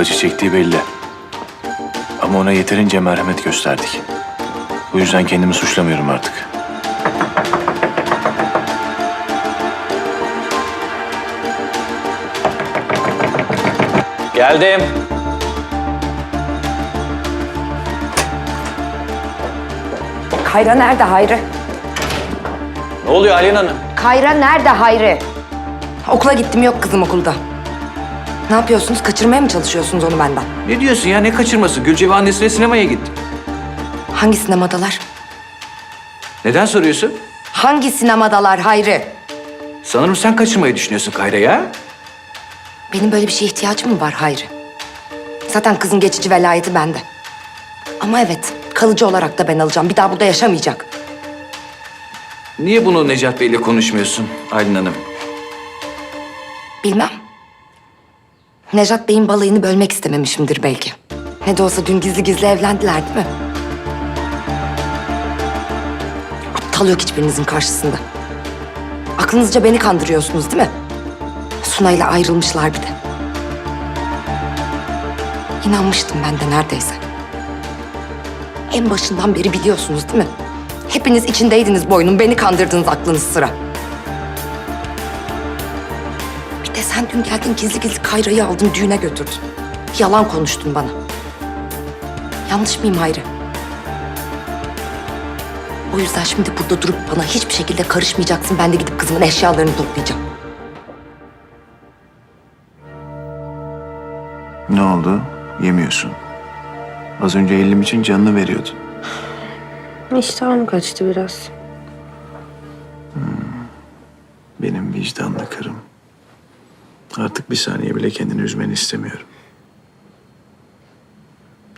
acı çektiği belli. Ama ona yeterince merhamet gösterdik. Bu yüzden kendimi suçlamıyorum artık. Geldim. Kayra nerede Hayri? Ne oluyor Alin Hanım? Kayra nerede Hayri? Okula gittim yok kızım okulda. Ne yapıyorsunuz? Kaçırmaya mı çalışıyorsunuz onu benden? Ne diyorsun ya? Ne kaçırması? Gülcevi annesiyle sinemaya gitti. Hangi sinemadalar? Neden soruyorsun? Hangi sinemadalar Hayri? Sanırım sen kaçırmayı düşünüyorsun Kayra ya. Benim böyle bir şeye ihtiyacım mı var Hayri? Zaten kızın geçici velayeti bende. Ama evet, kalıcı olarak da ben alacağım. Bir daha burada yaşamayacak. Niye bunu Necat Bey'le konuşmuyorsun Aylin Hanım? Bilmem. Nejat Bey'in balayını bölmek istememişimdir belki. Ne de olsa dün gizli gizli evlendiler değil mi? Aptal yok hiçbirinizin karşısında. Aklınızca beni kandırıyorsunuz değil mi? Sunay'la ayrılmışlar bir de. İnanmıştım ben de neredeyse. En başından beri biliyorsunuz değil mi? Hepiniz içindeydiniz boynun, beni kandırdınız aklınız sıra. Sen dün geldin gizli gizli Kayra'yı aldın düğüne götürdün. Yalan konuştun bana. Yanlış mıyım Hayri? O yüzden şimdi burada durup bana hiçbir şekilde karışmayacaksın. Ben de gidip kızımın eşyalarını toplayacağım. Ne oldu? Yemiyorsun. Az önce elim için canını veriyordun. İştahım kaçtı biraz. Benim vicdanlı karım. Artık bir saniye bile kendini üzmeni istemiyorum.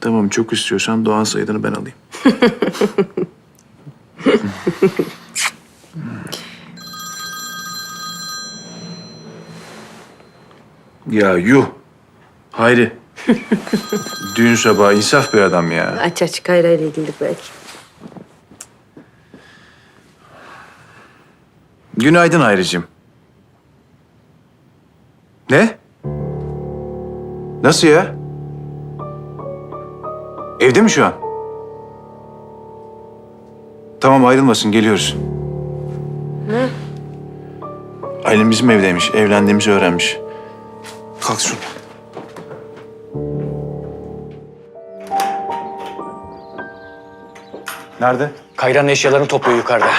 Tamam çok istiyorsan Doğan Sayıdan'ı ben alayım. ya yuh. Hayri. Düğün sabahı insaf bir adam ya. Aç aç Kayra ile ilgili belki. Günaydın Hayricim. Ne? Nasıl ya? Evde mi şu an? Tamam ayrılmasın geliyoruz. Ne? Aylin bizim evdeymiş. Evlendiğimizi öğrenmiş. Kalk şunu. Nerede? Kayra'nın eşyalarını topluyor yukarıda.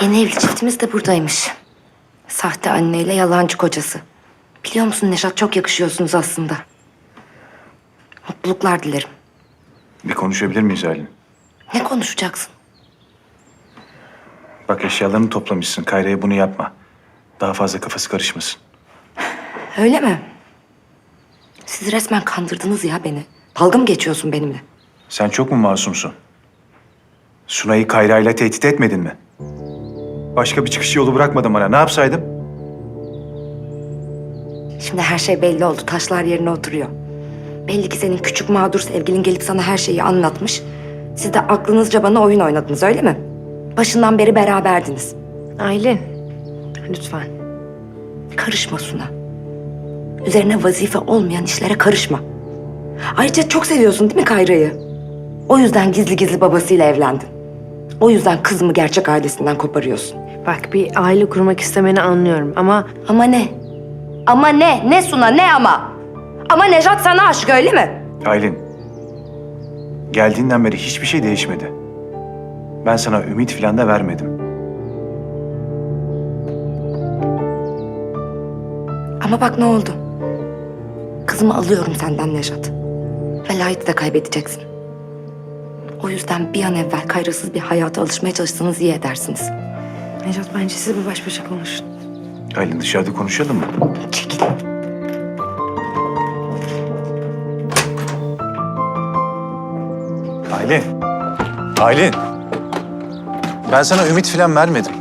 Yeni evli çiftimiz de buradaymış. Sahte anneyle yalancı kocası. Biliyor musun Neşat çok yakışıyorsunuz aslında. Mutluluklar dilerim. Bir konuşabilir miyiz Aylin? Ne konuşacaksın? Bak eşyalarını toplamışsın. Kayra'ya bunu yapma. Daha fazla kafası karışmasın. Öyle mi? Siz resmen kandırdınız ya beni. Dalga mı geçiyorsun benimle? Sen çok mu masumsun? Sunay'ı Kayra'yla tehdit etmedin mi? Başka bir çıkış yolu bırakmadın bana. Ne yapsaydım? Şimdi her şey belli oldu. Taşlar yerine oturuyor. Belli ki senin küçük mağdur sevgilin gelip sana her şeyi anlatmış. Siz de aklınızca bana oyun oynadınız öyle mi? Başından beri beraberdiniz. Aylin, lütfen. Karışma Suna. Üzerine vazife olmayan işlere karışma. Ayrıca çok seviyorsun değil mi Kayra'yı? O yüzden gizli gizli babasıyla evlendin. O yüzden kızımı gerçek ailesinden koparıyorsun. Bak bir aile kurmak istemeni anlıyorum ama Ama ne? Ama ne? Ne Suna ne ama? Ama Nejat sana aşık öyle mi? Aylin. Geldiğinden beri hiçbir şey değişmedi. Ben sana ümit filan da vermedim. Ama bak ne oldu? Kızımı alıyorum senden Nejat. Velayeti de kaybedeceksin. O yüzden bir an evvel kayrasız bir hayata alışmaya çalışsanız iyi edersiniz. Necat bence siz bir baş başa konuşun. Aylin dışarıda konuşalım mı? Çekil. Aylin. Aylin. Ben sana ümit filan vermedim.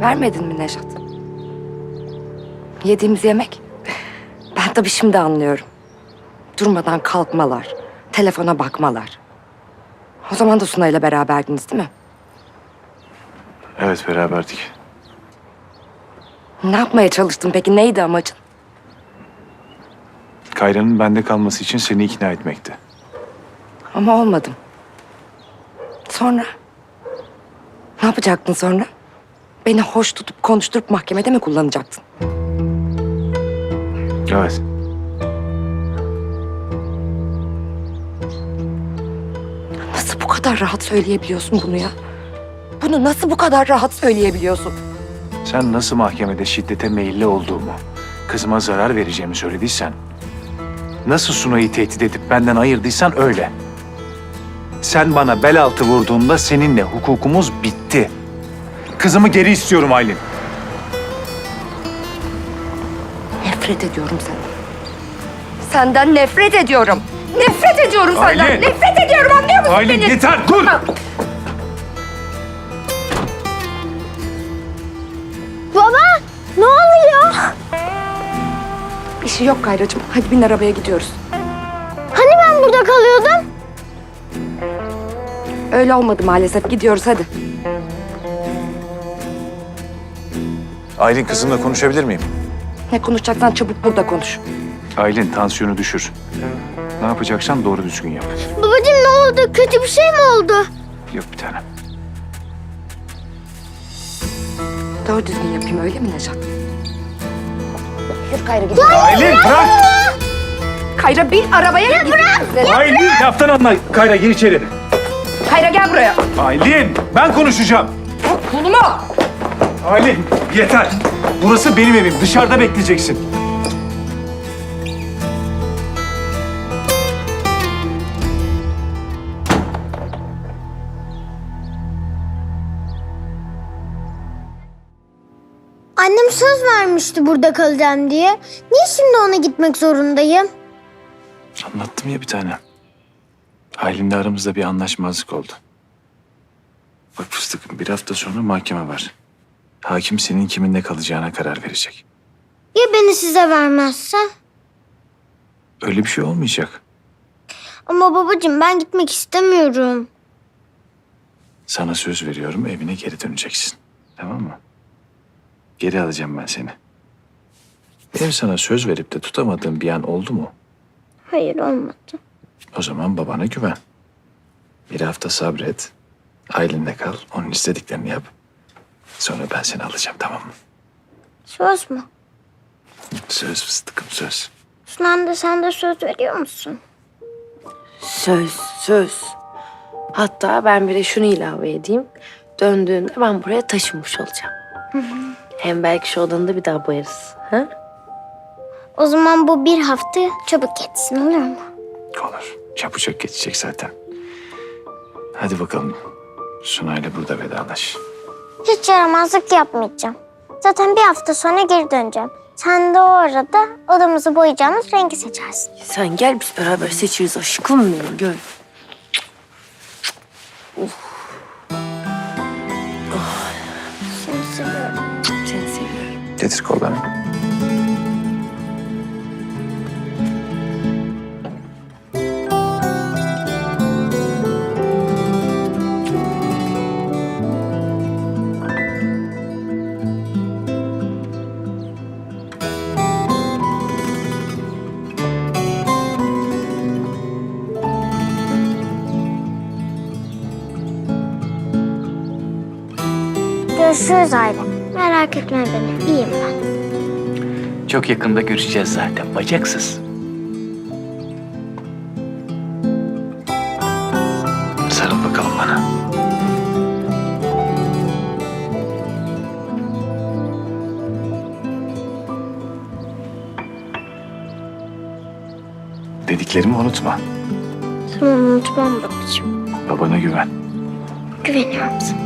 Vermedin mi Nejat? Yediğimiz yemek. Ben tabii şimdi anlıyorum. Durmadan kalkmalar, telefona bakmalar. O zaman da Sunay'la beraberdiniz değil mi? Evet beraberdik. Ne yapmaya çalıştın peki? Neydi amacın? Kayra'nın bende kalması için seni ikna etmekti. Ama olmadım. Sonra? Ne yapacaktın sonra? Beni hoş tutup konuşturup mahkemede mi kullanacaktın? Evet. Nasıl bu kadar rahat söyleyebiliyorsun bunu ya? Bunu nasıl bu kadar rahat söyleyebiliyorsun? Sen nasıl mahkemede şiddete meyilli olduğumu, kızıma zarar vereceğimi söylediysen, nasıl Sunay'ı tehdit edip benden ayırdıysan öyle. Sen bana bel altı vurduğunda seninle hukukumuz bitti. Kızımı geri istiyorum Aylin. Nefret ediyorum senden. Senden nefret ediyorum. Nefret ediyorum senden. Aylin! Nefret ediyorum anlıyor musun Aylin beni? yeter dur! Baba şey yok Kayracığım. Hadi bin arabaya gidiyoruz. Hani ben burada kalıyordum? Öyle olmadı maalesef. Gidiyoruz hadi. Aylin kızımla konuşabilir miyim? Ne konuşacaksan çabuk burada konuş. Aylin tansiyonu düşür. Ne yapacaksan doğru düzgün yap. Babacığım ne oldu? Kötü bir şey mi oldu? Yok bir tanem. Doğru düzgün yapayım öyle mi Nejat? Yürü Kayra gidiyoruz. Aylin bırak! Kayra bin arabaya gidiyoruz. Aylin laftan anla. Kayra gir içeri. Kayra gel buraya. Aylin ben konuşacağım. Kolumu. Aylin yeter. Burası benim evim. Dışarıda bekleyeceksin. Vermişti burada kalacağım diye. Niye şimdi ona gitmek zorundayım? Anlattım ya bir tane. Aylin'le aramızda bir anlaşmazlık oldu. Bak fıstıkım bir hafta sonra mahkeme var. Hakim senin kiminle kalacağına karar verecek. Ya beni size vermezse? Öyle bir şey olmayacak. Ama babacığım ben gitmek istemiyorum. Sana söz veriyorum evine geri döneceksin. Tamam mı? Geri alacağım ben seni. Benim sana söz verip de tutamadığım bir an oldu mu? Hayır olmadı. O zaman babana güven. Bir hafta sabret. Aylin'le kal. Onun istediklerini yap. Sonra ben seni alacağım tamam mı? Söz mü? Söz fıstıkım söz. Sunan da sen de söz veriyor musun? Söz, söz. Hatta ben bir de şunu ilave edeyim. Döndüğünde ben buraya taşınmış olacağım. Hem belki şu odanı da bir daha boyarız. Ha? O zaman bu bir hafta çabuk geçsin olur mu? Olur. Çabucak geçecek zaten. Hadi bakalım. Sunay'la burada vedalaş. Hiç yaramazlık yapmayacağım. Zaten bir hafta sonra geri döneceğim. Sen de o arada odamızı boyayacağımız rengi seçersin. Sen gel biz beraber seçeriz aşkım benim gör. Seni Getir kollarını. Görüşürüz aile. Merak etme beni. İyiyim ben. Çok yakında görüşeceğiz zaten bacaksız. Sarıl bakalım bana. Dediklerimi unutma. Tamam unutmam babacığım. Babana güven. Güveniyorum sana.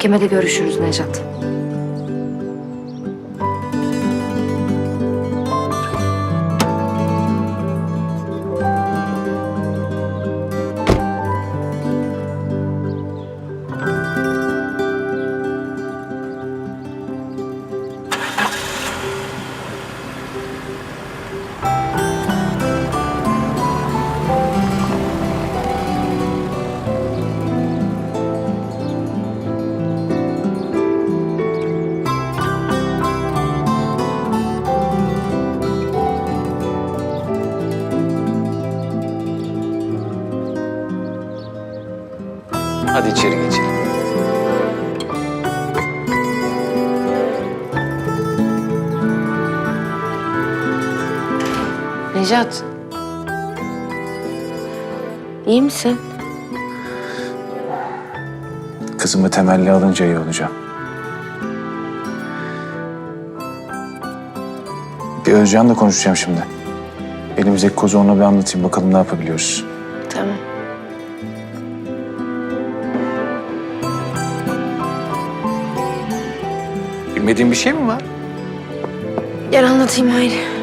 Mahkemede görüşürüz Nejat. İçeri geçelim. Necat. İyi misin? Kızımı temelli alınca iyi olacağım. Bir Özcan'la konuşacağım şimdi. Elimizdeki kozu ona bir anlatayım. Bakalım ne yapabiliyoruz. Bilmediğin bir şey mi var? Gel anlatayım Hayri.